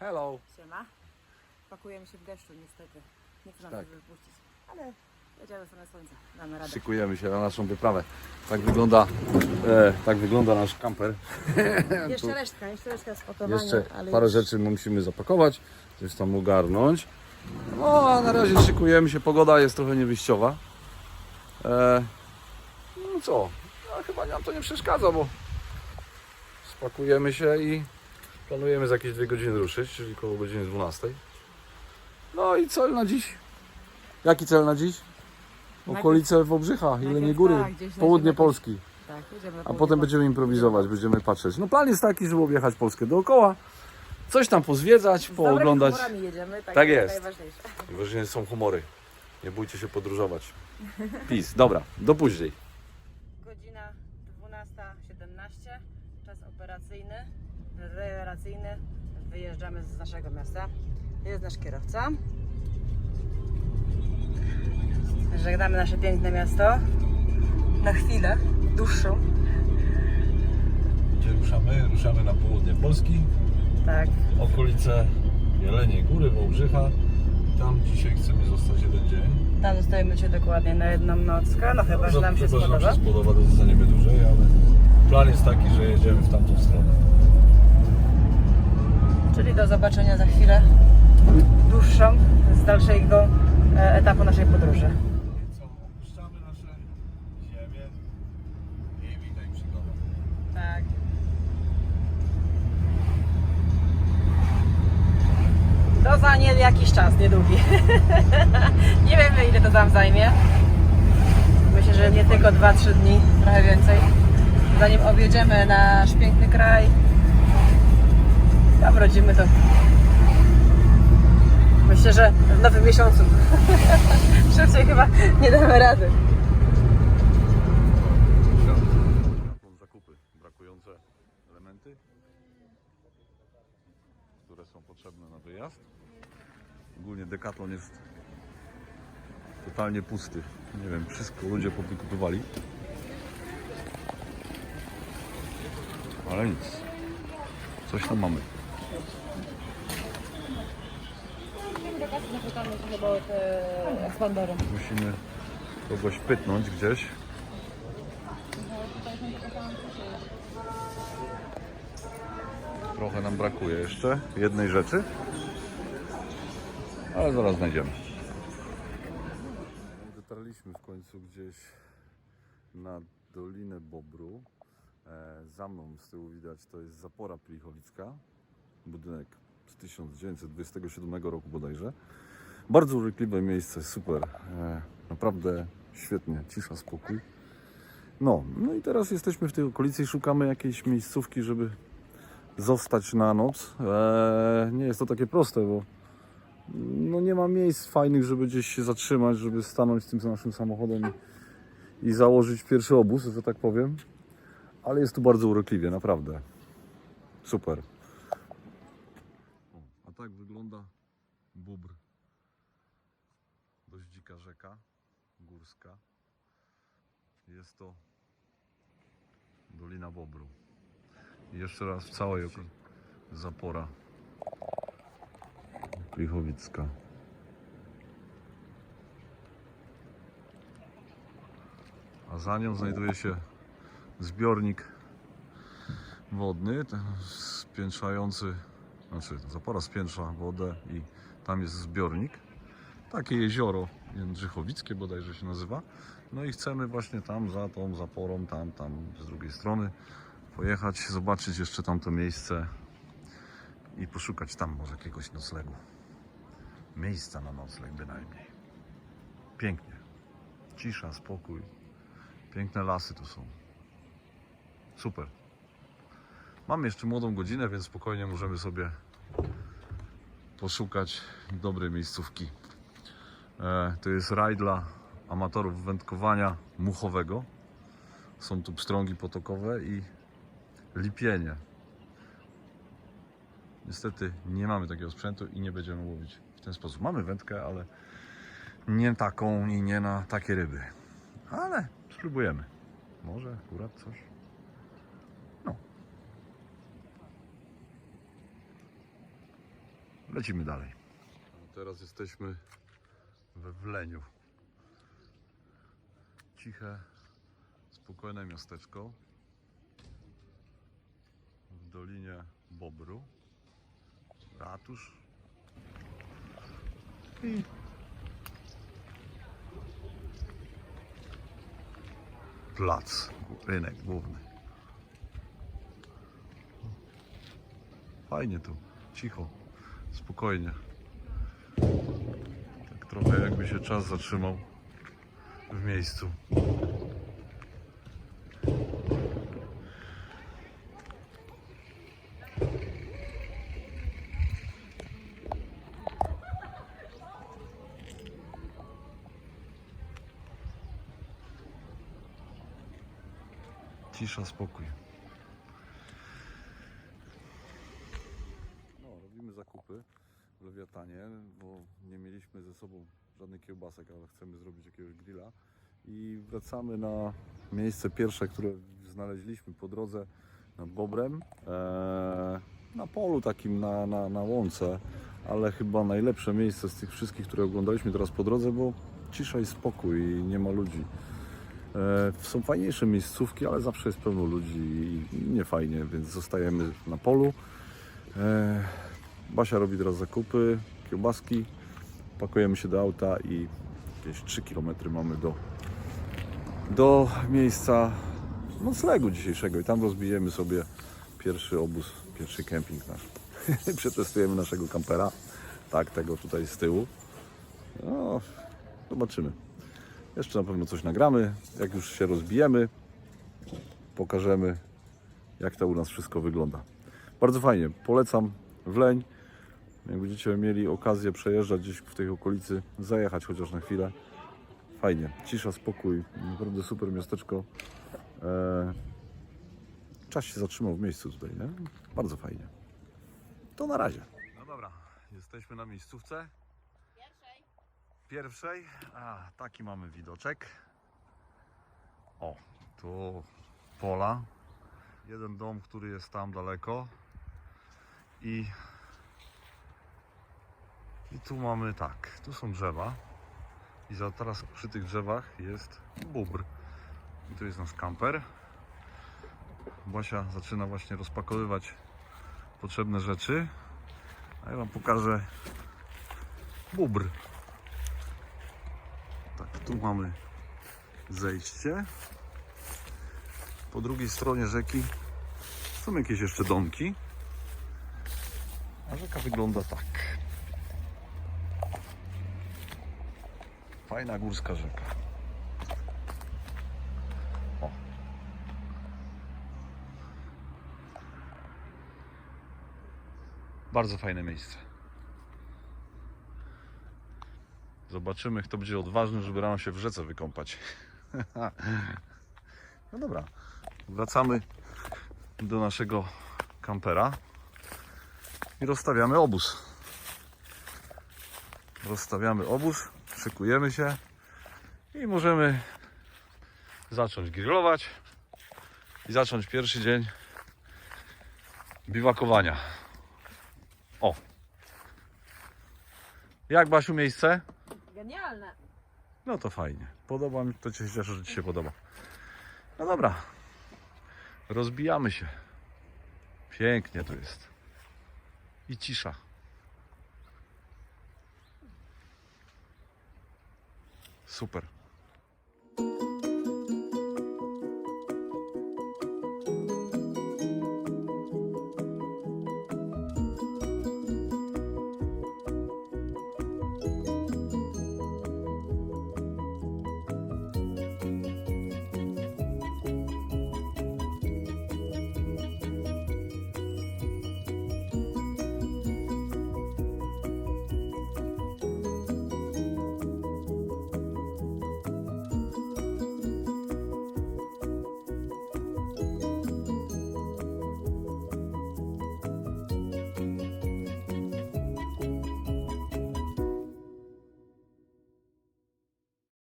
Hello. Siema. Pakujemy się w deszczu niestety. Nie chcę nam Tak. wypuścić. Ale jedziemy stronę słońca. Damy radę. Szykujemy się na naszą wyprawę. Tak wygląda, e, tak wygląda nasz kamper. Jeszcze resztka, jeszcze resztka spotowania. Jeszcze ale parę już- rzeczy musimy zapakować, coś tam ogarnąć. No a na razie szykujemy się, pogoda jest trochę niewyjściowa. E, no co, no, chyba nam to nie przeszkadza, bo spakujemy się i planujemy za jakieś dwie godziny ruszyć, czyli koło godziny 12. No i cel na dziś? Jaki cel na dziś? Okolice Wałbrzycha, Jelenie Góry, tak, gdzieś południe Polski. Tak, jedziemy na A południe potem będziemy improwizować, będziemy patrzeć. No plan jest taki, żeby objechać Polskę dookoła, coś tam pozwiedzać, Z dobrymi pooglądać. humorami jedziemy, tak, Tak to jest. Najważniejsze. Ważne są humory. Nie bójcie się podróżować. Peace. Dobra, do później. Godzina 12.17. Czas operacyjny, relacyjny. Wyjeżdżamy z naszego miasta. Jest nasz kierowca. Żegnamy nasze piękne miasto. Na chwilę, dłuższą. Gdzie ruszamy? Ruszamy na południe Polski, Tak. okolice Jeleniej Góry, Wałbrzycha. Tam dzisiaj chcemy zostać jeden dzień. Tam zostajemy się dokładnie na jedną nockę. No chyba, że nam się Chyba, że spodoba. nam się spodoba, to zostaniemy dłużej, ale plan jest taki, że jedziemy w tamtą stronę. Czyli do zobaczenia za chwilę dłuższą z dalszego e, etapu naszej podróży. Tak. To za nie jakiś czas, niedługi. nie wiemy ile to tam zajmie. Myślę, że nie tylko 2-3 dni, trochę więcej. Zanim objedziemy nasz piękny kraj. Tam rodzimy to. Myślę, że w nowym miesiącu. Szybciej chyba nie damy rady. Zakupy, brakujące elementy, które są potrzebne na wyjazd. Ogólnie Decathlon jest totalnie pusty. Nie wiem, wszystko ludzie powykupywali. Ale nic. Coś tam mamy. Zapytamy się chyba. Musimy kogoś pytnąć gdzieś. Trochę nam brakuje jeszcze jednej rzeczy, ale zaraz znajdziemy. Dotarliśmy w końcu gdzieś na Dolinę Bobru. E, za mną z tyłu widać to jest Zapora Plichowicka, budynek z 1927 roku bodajże. Bardzo urykliwe miejsce, super. E, naprawdę świetnie, cisza, spokój. No, no i teraz jesteśmy w tej okolicy i szukamy jakiejś miejscówki, żeby zostać na noc. E, nie jest to takie proste, bo no nie ma miejsc fajnych, żeby gdzieś się zatrzymać, żeby stanąć z tym naszym samochodem i, i założyć pierwszy obóz, że tak powiem. Ale jest tu bardzo urokliwie, naprawdę. Super. Tak wygląda bubr dość dzika rzeka górska. Jest to Dolina Bobru. Jeszcze raz w całej oko- zapora Plichowicka. A za nią znajduje się zbiornik wodny, ten spiętrzający, znaczy zapora spiętrza wodę i tam jest zbiornik takie jezioro Jędrzychowickie bodajże się nazywa. No i chcemy właśnie tam za tą zaporą, tam, tam z drugiej strony pojechać, zobaczyć jeszcze tamto miejsce i poszukać tam może jakiegoś noclegu. Miejsca na nocleg bynajmniej. Pięknie. Cisza, spokój. Piękne lasy tu są. Super. Mamy jeszcze młodą godzinę, więc spokojnie możemy sobie poszukać dobrej miejscówki. E, To jest raj dla amatorów wędkowania muchowego. Są tu pstrągi potokowe i lipienie. Niestety nie mamy takiego sprzętu i nie będziemy łowić w ten sposób. Mamy wędkę, ale nie taką i nie na takie ryby. Ale spróbujemy. Może akurat coś. Lecimy dalej. Teraz jesteśmy we Wleniu. Ciche, spokojne miasteczko w Dolinie Bobru. Ratusz i plac, rynek główny. Fajnie tu, cicho, spokojnie. Tak trochę jakby się czas zatrzymał w miejscu. Cisza, spokój. No, robimy zakupy w Lewiatanie, bo nie mieliśmy ze sobą żadnych kiełbasek, ale chcemy zrobić jakiegoś grilla. I wracamy na miejsce pierwsze, które znaleźliśmy po drodze nad Bobrem. Eee, na polu takim, na, na, na łące, ale chyba najlepsze miejsce z tych wszystkich, które oglądaliśmy teraz po drodze, bo cisza i spokój i nie ma ludzi. E, Są fajniejsze miejscówki, ale zawsze jest pełno ludzi i nie fajnie, więc zostajemy na polu. Basia robi teraz zakupy, kiełbaski, pakujemy się do auta i jakieś 3 km mamy do, do miejsca noclegu dzisiejszego i tam rozbijemy sobie pierwszy obóz, pierwszy kemping nasz. Przetestujemy naszego kampera, tak, tego tutaj z tyłu. No, zobaczymy. Jeszcze na pewno coś nagramy. Jak już się rozbijemy, pokażemy, jak to u nas wszystko wygląda. Bardzo fajnie, polecam Wleń. Jak będziecie mieli okazję przejeżdżać gdzieś w tej okolicy, zajechać chociaż na chwilę. Fajnie, cisza, spokój, naprawdę super miasteczko. Eee, czas się zatrzymał w miejscu tutaj, nie? Bardzo fajnie. To na razie. No dobra, jesteśmy na miejscówce pierwszej. A, taki mamy widoczek. O, tu pola. Jeden dom, który jest tam daleko. I, i tu mamy tak, tu są drzewa. I za teraz przy tych drzewach jest bóbr. I tu jest nasz kamper. Basia zaczyna właśnie rozpakowywać potrzebne rzeczy. A ja Wam pokażę bóbr. Tak, tu mamy zejście. Po drugiej stronie rzeki są jakieś jeszcze domki. A rzeka wygląda tak. Fajna górska rzeka. O. Bardzo fajne miejsce. Zobaczymy, kto będzie odważny, żeby rano się w rzece wykąpać. no dobra, wracamy do naszego kampera i rozstawiamy obóz. Rozstawiamy obóz, szykujemy się i możemy zacząć grillować i zacząć pierwszy dzień biwakowania. O! Jak Basiu miejsce? Genialne. No to fajnie. Podoba mi, to cię cieszę, że Ci się podoba. No dobra. Rozbijamy się. Pięknie tu jest. I cisza. Супер!